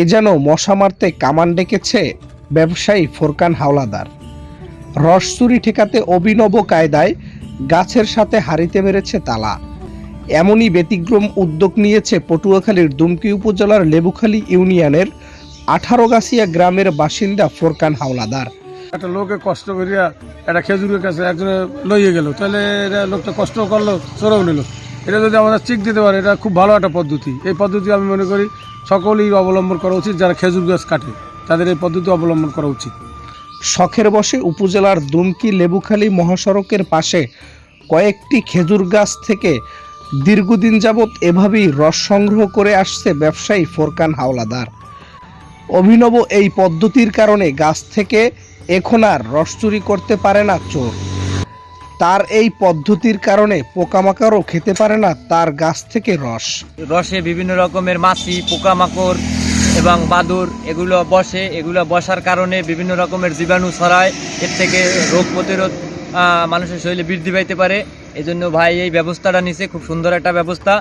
এ যেন মশা মারতে কামান ডেকেছে ব্যবসায়ী ফোরকান হাওলাদার। রস চুরি ঠেকাতে অভিনব কায়দায় গাছের সাথে হারিতে মেরেছে তালা। এমনই ব্যতিক্রম উদ্যোগ নিয়েছে পটুয়াখালীর দুমকি উপজেলার লেবুখালী ইউনিয়নের আঠারো গাছিয়া গ্রামের বাসিন্দা ফোরকান হাওলাদার। একটা লোকে কষ্ট করিয়া একটা খেজুরের কাছে একজনে লইয়ে গেল। তাহলে লোকটা কষ্ট করল, চোরও নিল। এটা যদি আমরা চিক দিতে পারে, এটা খুব ভালো একটা পদ্ধতি। এই পদ্ধতি আমি মনে করি সকলেই অবলম্বন করা উচিত, যারা খেজুর গাছ কাটে, তাদের এই পদ্ধতি অবলম্বন করা উচিত। শখের বসে উপজেলার দুমকি লেবুখালী মহাসড়কের পাশে কয়েকটি খেজুর গাছ থেকে দীর্ঘদিন যাবৎ এভাবেই রস সংগ্রহ করে আসছে ব্যবসায়ী ফোরকান হাওলাদার। অভিনব এই পদ্ধতির কারণে গাছ থেকে এখন আর রস চুরি করতে পারে না চোর। তার এই পদ্ধতির কারণে পোকামাকড়ও খেতে পারে না তার গাছ থেকে রস। রসে বিভিন্ন রকমের মাছি, পোকামাকড় এবং বাদুর, এগুলো বসে, এগুলো বসার কারণে বিভিন্ন রকমের জীবাণু ছড়ায়। এর থেকে রোগ প্রতিরোধ মানুষের শরীরে বৃদ্ধি পাইতে পারে। এই জন্য ভাই এই ব্যবস্থাটা নিছে, খুব সুন্দর একটা ব্যবস্থা।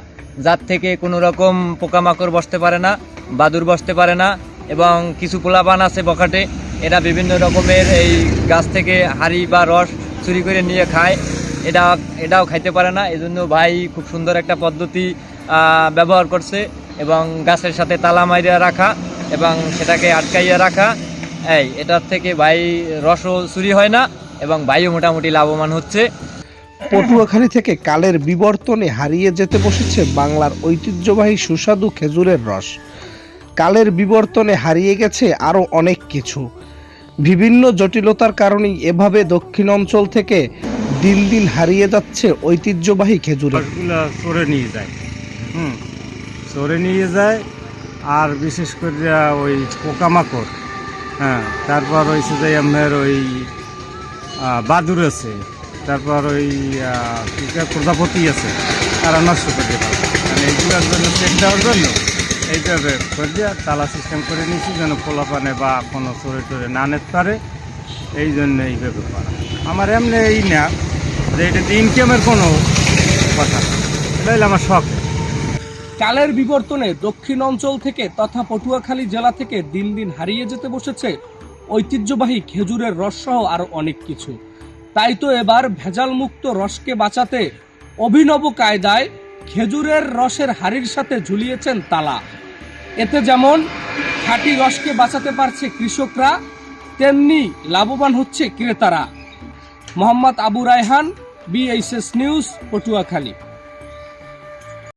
যার থেকে কোনো রকম পোকামাকড় বসতে পারে না, বাদুর বসতে পারে না এবং কিছু পোলাপান আছে বখাটে। এরা বিভিন্ন রকমের এই গাছ থেকে হাড়ি বা রস চুরি করে নিয়ে খায়। এটা, এটাও খাইতে পারে না। এজন্য ভাই খুব সুন্দর একটা পদ্ধতি ব্যবহার করছে এবং গাছের সাথে তালা মাইরা রাখা এবং সেটাকে আটকাইয়া রাখা। এই, এটার থেকে ভাই রসও চুরি হয় না এবং ভাইও মোটামুটি লাভবান হচ্ছে। পটুয়াখালী থেকে কালের বিবর্তনে হারিয়ে যেতে বসেছে বাংলার ঐতিহ্যবাহী সুস্বাদু খেজুরের রস। কালের বিবর্তনে হারিয়ে গেছে আরও অনেক কিছু। বিভিন্ন জটিলতার কারণেই এভাবে দক্ষিণ অঞ্চল থেকে দিন দিন হারিয়ে যাচ্ছে ঐতিহ্যবাহী রসগুলো চড়ে নিয়ে যায়। হুম চড়ে নিয়ে যায় আর বিশেষ করে ওই পোকামাকড় হ্যাঁ তারপর হয়েছে যে আপনার ওই বাদুর আছে, তারপর ওই প্রজাপতি আছে, তারা নষ্ট করে পারে মানে এইগুলোর জন্য চেক দেওয়ার জন্য এইভাবে করে দিয়ে তালা সিস্টেম করে নিয়েছি, যেন পোলাপানে বা কোনো চোরে টোরে না নিতে পারে এই জন্য এইভাবে করা আমার এমনি এই না, যে এটা ইনকামের কোনো কথা। এটা হলো আমার শখ। কালের বিবর্তনে দক্ষিণ অঞ্চল থেকে তথা পটুয়াখালী জেলা থেকে দিন দিন হারিয়ে যেতে বসেছে ঐতিহ্যবাহী খেজুরের রস সহ আরও অনেক কিছু। তাই তো এবার ভেজাল মুক্ত রসকে বাঁচাতে অভিনব কায়দায় খেজুরের রসের হাড়ির সাথে ঝুলিয়েছেন তালা। এতে যেমন খাঁটি রসকে বাঁচাতে পারছে কৃষকরা, তেমনি লাভবান হচ্ছে ক্রেতারা। Mohammad Abu Raihan BHS news Patuakhali.